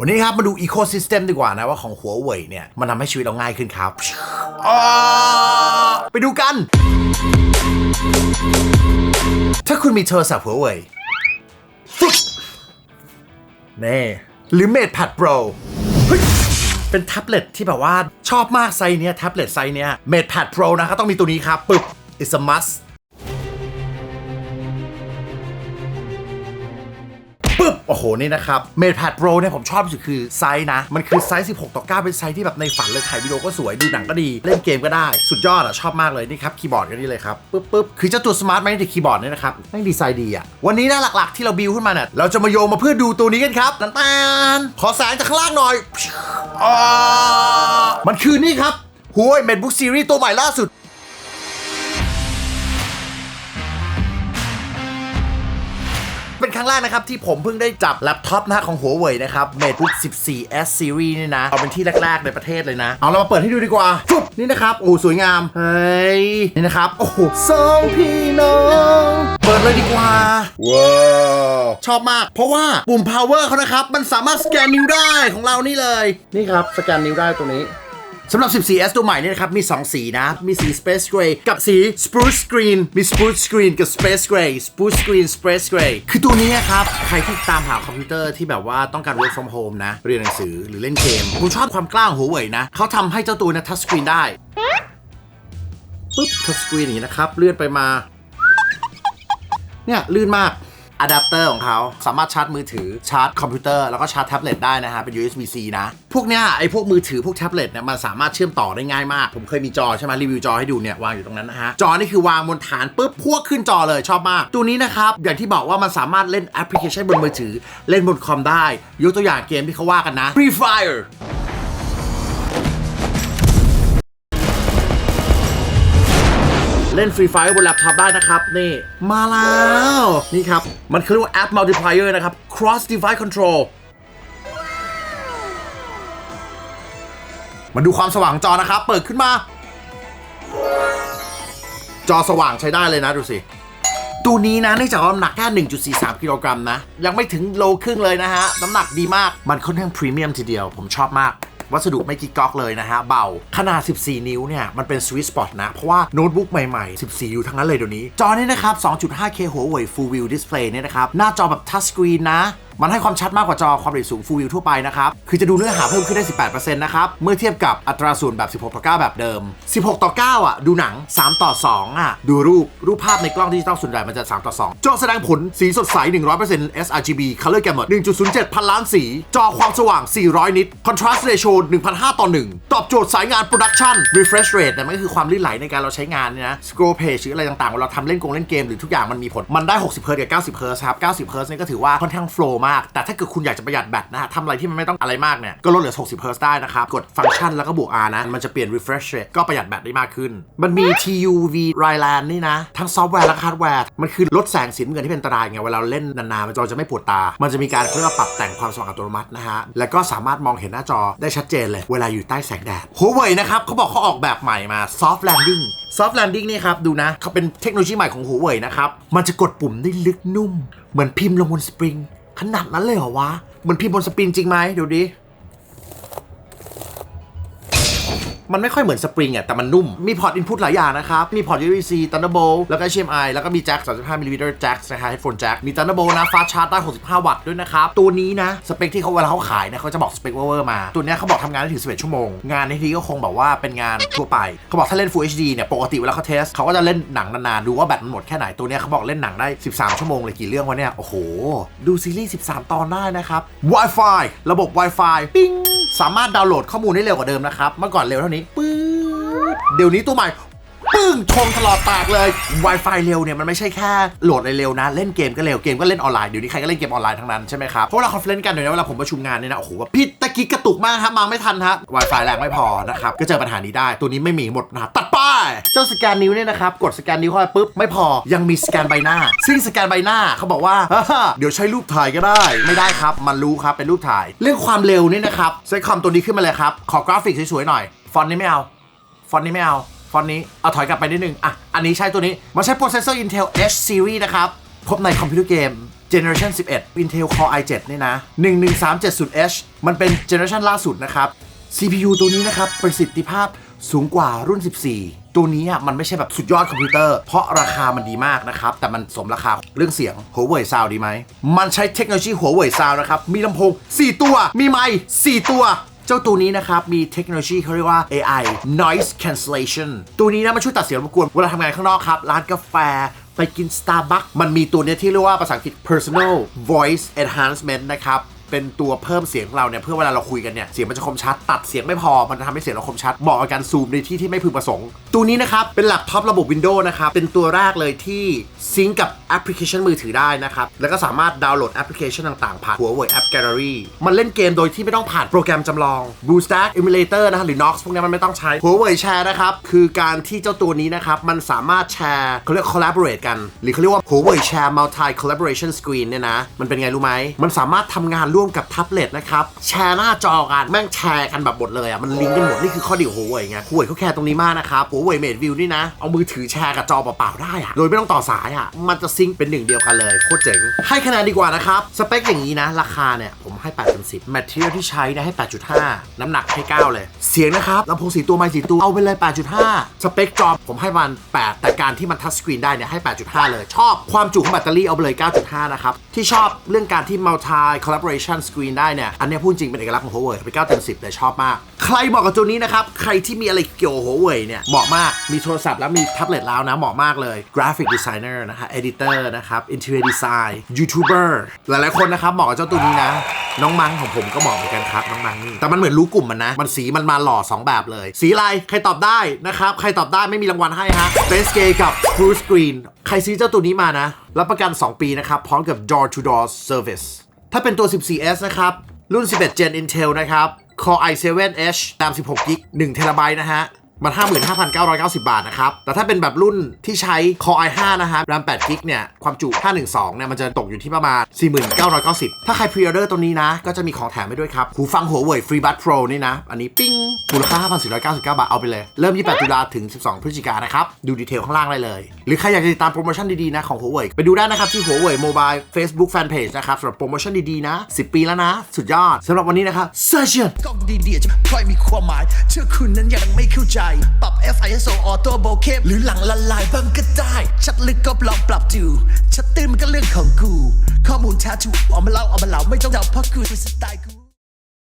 วันนี้ครับมาดูอีโค y ิสเต็มดีกว่านะว่าของหัวเว่ยเนี่ย มันทำให้ชีวิตเราง่ายขึ้นครับ ไปดูกัน ถ้าคุณมีโทรศัพท์หัวเว่ยฟึ๊บนี่หรือ Mate Pad Pro เป็นแท็บเล็ตที่แบบว่าชอบมากไซส์เนี้ยแท็บเล็ตไซส์เนี้ย Mate Pad Pro นะครับต้องมีตัวนี้ครับปึ๊บ it's a must โอ้โหนี่นะครับ Mate Pad Pro เนี่ยผมชอบที่สุดคือไซส์นะ มันคือไซส์16 ต่อ 9 เป็นไซส์ที่แบบในฝันเลยถ่ายวิดีโอก็สวยดูหนังก็ดี เล่นเกมก็ได้สุดยอดอะชอบมากเลยนี่ครับคีย์บอร์ดก็นี่เลยครับปึ๊บปึ๊บคือเจ้าตัวสมาร์ทแมกเนติกคีย์บอร์ดเนี่ยนะครับแม่งดีไซน์ดีอะวันนี้นะหลักๆ ที่เราบิวขึ้นมาเนี่ยเราจะมาโยงมาเพื่อดูตัวนี้กันครับตันตันขอแสงจากข้างล่างหน่อยอ่ามันคือนี่ครับหัว MateBook Series ตัวใหม่ล่าสุด เป็นครั้งแรกนะครับ ที่ผมเพิ่งได้จับแล็ปท็อปนะฮะของหัวเว่ยนะครับ MateBook 14 S Series นี่นะ เอาเป็นที่แรกๆในประเทศเลยนะ เอาเรามาเปิดให้ดูดีกว่าฟุ๊บนี่นะครับโอ้สวยงาม เฮ้ย นี่นะครับ โอ้โหสองพี่น้องเปิดเลยดีกว่าว้าวชอบมาก เพราะว่าปุ่ม power เขานะครับ มันสามารถสแกนนิ้วได้ของเรานี่เลย นี่ครับ สแกนนิ้วได้ตรงนี้ สำหรับ 14S ตัวใหม่เนี่ยนะครับ มี 2 สีนะ มีสี Space Gray กับสี Spruce Green มี Spruce Green กับ Space Gray Spruce Green Space Gray คือตัวนี้ครับ ใครที่ตามหาคอมพิวเตอร์ที่แบบว่าต้องการ work from home นะ เรียนหนังสือหรือเล่นเกม ผมชอบความกล้าของหัวเว่ยนะ เขาทำให้เจ้าตัวนะทัชสกรีนได้ปุ๊บทัชสกรีนอย่างนี้นะครับ เลื่อนไปมา เนี่ยลื่นมาก อะแดปเตอร์ของเขาสามารถชาร์จมือถือชาร์จคอมพิวเตอร์แล้วก็ชาร์จแท็บเล็ตได้นะฮะเป็น USB-C นะ พวกเนี้ยไอพวกมือถือพวกแท็บเล็ตเนี่ยมันสามารถเชื่อมต่อได้ง่ายมาก ผมเคยมีจอใช่ไหมรีวิวจอให้ดูเนี่ยวางอยู่ตรงนั้นนะฮะจอนี่คือวางบนฐานปุ๊บพวกขึ้นจอเลยชอบมาก ตัวนี้นะครับอย่างที่บอกว่ามันสามารถเล่นแอปพลิเคชันบนมือถือ เล่นบนคอมได้ยกตัวอย่างเกมที่เขาว่ากันนะ Free Fire เล่นฟรีไฟบนแล็ปท็อปได้นะครับ นี่ มาแล้ว นี่ครับ มันคือเรียกว่าแอป multiplier นะครับ cross device control มาดูความสว่างจอนะครับ เปิดขึ้นมา จอสว่างใช้ได้เลยนะดูสิตัวนี้นะเนื่องจากว่าน้ำหนักแค่ 1.43 กิโลกรัมนะ ยังไม่ถึงโลครึ่งเลยนะฮะ น้ำหนักดีมากมันค่อนข้างพรีเมียมทีเดียว ผมชอบมาก วัสดุไม่กิกก๊อกเลยนะฮะ เบา ขนาด 14 นิ้วเนี่ย มันเป็นสวิตสปอตนะ เพราะว่าโน้ตบุ๊กใหม่ๆ 14 นิ้วทั้งนั้นเลยเดี๋ยวนี้ จอนี้นะครับ 2.5K หัวเว่ย Full View Display เนี่ยนะครับ หน้าจอแบบทัชสกรีนนะมันให้ความชัดมากกว่าจอความละเอียดสูง Full View ทั่วไปนะครับ คือจะดูเนื้อหาเพิ่มขึ้นได้ 18%นะครับ เมื่อเทียบกับอัตราส่วนแบบ 16 ต่อ 9 แบบเดิม 16 ต่อ 9 อะ ดูหนัง 3 ต่อ 2 อะ ดูรูป รูปภาพในกล้องดิจิตอลส่วนใหญ่มันจะ 3 ต่อ 2 จอแสดงผลสีสดใส 100% sRGB Color Gamut 1.07 พันล้านสี จอความสว่าง 400 นิต Contrast Ratio 1,500ต่อ 1 ตอบโจทย์สายงาน Production Refresh Rate เนี่ยมันก็คือความลื่นไหลในการเราใช้งานเนี่ยนะ Scroll Page หรืออะไรต่างๆเวลาเราทำเล่นกงเล่นเกมหรือทุกอย่างมันมีผลมันได้ 60เฮิร์ตกับ 90เฮิร์ตครับ 90เฮิร์ตนี่ก็ถือว่าค่อนข้างโฟล์มาก แต่ถ้าเกิดคุณอยากจะประหยัดแบตนะฮะทำอะไรที่มันไม่ต้องอะไรมากเนี่ยก็ลดเหลือ 60เฮิร์ตได้นะครับ กดฟังก์ชันแล้วก็บวก R นะ มันจะเปลี่ยน refresh rate ก็ประหยัดแบตได้มากขึ้น มันมี TUV Ryland นี่นะ ทั้งซอฟต์แวร์และฮาร์ดแวร์ มันคือลดแสงสีน้ำเงินที่เป็นอันตรายไงเวลาเล่นนานๆมันจอจะไม่ปวดตา มันจะมีการเรียกว่าปรับแต่งความสว่างอัตโนมัตินะฮะแล้วก็สามารถมองเห็นหน้าจอได้ชัดเจนเลย เวลาอยู่ใต้แสงแดดหัวเว่ยนะครับเขาบอกเขาออกแบบใหม่มา soft landing soft landing นี่ครับ ดูนะเขาเป็นเทคโนโลยีใหม่ของหัวเว่ยนะครับ มันจะกดปุ่มได้ลึกนุ่ม เหมือนพิมพ์ลงบนสปริง ขนาดนั้นเลยเหรอวะ เหมือนพิมพ์บนสปรินจริงไหมเดี๋ยวดิ มันไม่ค่อยเหมือนสปริงอะแต่มันนุ่ม มีพอร์ตอินพุตหลายอย่างนะครับ มีพอร์ต USB-C Thunderbolt แล้วก็ HDMI แล้วก็มีแจ็ค35มิลลิเมตรแจ็คนะฮะ headphone jack มี Thunderbolt นะ fast charge ได้ 65 วัตต์ด้วยนะครับ ตัวนี้นะ สเปคที่เขาเวลาเขาขายนี่ยเขาจะบอกสเปคเวอร์มา ตัวนี้เขาบอกทำงานได้ถึง 11 ชั่วโมง งานในที่ก็คงแบบว่าเป็นงานทั่วไป เขาบอกถ้าเล่น Full HD เนี่ยปกติเวลาเขาเทสเขาก็จะเล่นหนังนานๆดูว่าแบตมันหมดแค่ไหนตัวนี้เขาบอกเล่นหนังได้ 13 ชั่วโมงเลยกี่เรื่องวะเนี่ยโอ้โหดูซีรีส์13 ตอนได้นะครับ Wi-Fi ระบบ Wi-Fi ปิ้ง สามารถดาวน์โหลดข้อมูลได้เร็วกว่าเดิมนะครับ เมื่อก่อนเร็วเท่านี้ปื๊ดเดี๋ยวนี้ตัวใหม่ ปึ้งชงตลอดปากเลย Wi-Fi เร็วเนี่ยมันไม่ใช่แค่โหลดอะไรเร็วนะ เล่นเกมก็เร็วเกมก็เล่นออนไลน์ เดี๋ยวนี้ใครก็เล่นเกมออนไลน์ทั้งนั้นใช่ไหมครับ เพราะเวลาคอนเฟลนต์กันเดี๋ยวนี้เวลาผมประชุมงานเนี่ยนะโอ้โหแบบพี่ตะกี้กระตุกมากครับมาไม่ทันฮะ Wi-Fi แรงไม่พอนะครับก็เจอปัญหานี้ได้ตัวนี้ไม่มีหมดนะตัดป้ายเจ้าสแกนนิ้วเนี่ยนะครับกดสแกนนิ้วเข้าไปปุ๊บไม่พอยังมีสแกนใบหน้า ซึ่งสแกนใบหน้าเขาบอกว่าเดี๋ยวใช้รูปถ่ายก็ได้ไม่ได้ครับ มันรู้ครับเป็นรูปถ่าย เรื่องความเร็วนี่นะครับใช้คอมตัวนี้ขึ้นมาเลยครับขอกราฟิกสวยๆหน่อยฟอนต์นี้ไม่เอาฟอนต์นี้ไม่เอา ฟอนต์นี้ เอาถอยกลับไปนิดนึง อะ อันนี้ใช้ตัวนี้ มันใช้โปรเซสเซอร์ Intel H series นะครับ พบในคอมพิวเตอร์เกม Generation 11 Intel Core i7 นี่นะ 11370H มันเป็น Generation ล่าสุดนะครับ CPU ตัวนี้นะครับ ประสิทธิภาพสูงกว่ารุ่น 14 ตัวนี้อะมันไม่ใช่แบบสุดยอดคอมพิวเตอร์ เพราะราคามันดีมากนะครับ แต่มันสมราคาเรื่องเสียง Huawei Sound ดีไหม มันใช้เทคโนโลยี Huawei Sound นะครับ มีลำโพง 4 ตัว มีไมค์4ตัว เจ้าตัวนี้นะครับ มีเทคโนโลยีเขาเรียกว่า AI noise cancellation ตัวนี้นะมันช่วยตัดเสียงรบกวน เวลาทำงานข้างนอกครับ ร้านกาแฟไปกิน Starbucks มันมีตัวเนี้ยที่เรียกว่าภาษาอังกฤษ personal voice enhancement นะครับ เป็นตัวเพิ่มเสียงของเราเนี่ยเพื่อเวลาเราคุยกันเนี่ยเสียงมันจะคมชัด ตัดเสียงไม่พอมันจะทำให้เสียงเราคมชัดเหมาะกับการซูมในที่ที่ไม่พึงประสงค์ ตัวนี้นะครับเป็นแล็ปท็อประบบ Windows นะครับเป็นตัวแรกเลยที่ซิงกับแอปพลิเคชันมือถือได้นะครับแล้วก็สามารถดาวน์โหลดแอปพลิเคชันต่างๆผ่าน Huawei App Gallery มันเล่นเกมโดยที่ไม่ต้องผ่านโปรแกรมจำลอง BlueStack Emulator นะฮะหรือ Nox พวกนี้มันไม่ต้องใช้ Huawei Share นะครับคือการที่เจ้าตัวนี้นะครับมันสามารถแชร์เขาเรียก collaborate กัน หรือเขาเรียกว่า Huawei Share Multi Collaboration Screen เนี่ยนะมันเป็นไงรู้ไหมมันสามารถทำงานร่วมกับแท็บเล็ตนะครับแชร์หน้าจอกันแม่งแชร์กันแบบหมดเลยอะมันลิงก์กันหมดนี่คือข้อดีของ Huawei ไง Huawei เขาแคร์ตรงนี้มากนะครับ Huawei Mate View นี่นะเอามือถือแชร์กับจอเปล่าๆได้อะโดยไม่ต้องต่อสายอะมันจะซิงเป็นหนึ่งเดียวกันเลยโคตรเจ๋งให้คะแนนดีกว่านะครับสเปคอย่างนี้นะราคาเนี่ยผมให้8เต็ม10 Material ที่ใช้นะให้ 8.5 น้ำหนักให้ 9 เลย เสียงนะครับลำโพงสีตัวไมค์สีตัวเอาไปเลย 8.5 สเปคจอผมให้มัน 8 แต่การที่มันทัชสกรีนได้เนี่ยให้ 8.5 เลย ชอบความจุของแบตเตอรี่เอาไปเลย 9.5 นะครับ ที่ชอบเรื่องการที่ multi collaboration screen ได้เนี่ย อันนี้พูดจริงเป็นเอกลักษณ์ของ Huawei เป็น9เต็ม10เลยชอบมาก ใครเหมาะกับตัวนี้นะครับ ใครที่มีอะไรเกี่ยว Huawei เนี่ย เหมาะมาก มีโทรศัพท์แล้วมีแท็บเล็ตแล้วนะ เหมาะมากเลย graphic designer นะฮะ editor นะครับ interior design youtuber หลายๆคนนะครับเหมาะกับเจ้าตัวนี้นะน้องมังของผมก็เหมาะเหมือนกันครับน้องมังนี่แต่มันเหมือนรู้กลุ่มมันนะ มันสีมันมาหล่อ 2 แบบเลย สีอะไรใครตอบได้นะครับ ใครตอบได้ไม่มีรางวัลให้ฮะ Face Gay กับ Full Screen ใครซื้อเจ้าตัวนี้มานะ รับประกัน 2 ปีนะครับ พร้อมกับ Door to Door Service ถ้าเป็นตัว 14S นะครับ รุ่น 11 Gen Intel นะครับ Core i7H ตาม 16 g b 1 t b นะฮะ มัน 55,990 บาทนะครับ แต่ถ้าเป็นแบบรุ่นที่ใช้ Core i5 นะฮะ RAM 8 g b เนี่ย ความจุ 512 เนี่ย มันจะตกอยู่ที่ประมาณ 4990 ถ้าใครพรีออเดอร์ตัวนี้นะ ก็จะมีของแถมให้ด้วยครับ หูฟังหัวเว่ย FreeBuds Pro นี่นะ อันนี้ปิ้ง มูลค่า 5,499 บาท เอาไปเลย เริ่ม 28 ตุลาถึง 12 พฤศจิกายนนะครับ ดูดีเทลข้างล่างได้เลย หรือใครอยากจะติดตามโปรโมชั่นดีๆนะของหัวเว่ย ไปดูได้นะครับที่หัวเว่ย Mobile Facebook Fanpage นะครับสำหรับโปรโมชั่นดีๆนะ 10 ปีแล้วนะ สุดยอดสำหรับวันนี้นะครับเซอร์เชียนกล้องดีๆจะไม่ค่อยมีความหมายเชื่อคุณนั้นยังไม่เข้าใจปรับ F ISO Auto Bokeh หรือหลังละลายบ้างก็ได้ ชัดลึกก็ลองปรับดู ชัดตื้นมันก็เรื่องของกู ข้อมูลแท้ถูกเอามาเล่าเอามาเล่าไม่ต้องเดาเพราะกูเป็นสไตล์กู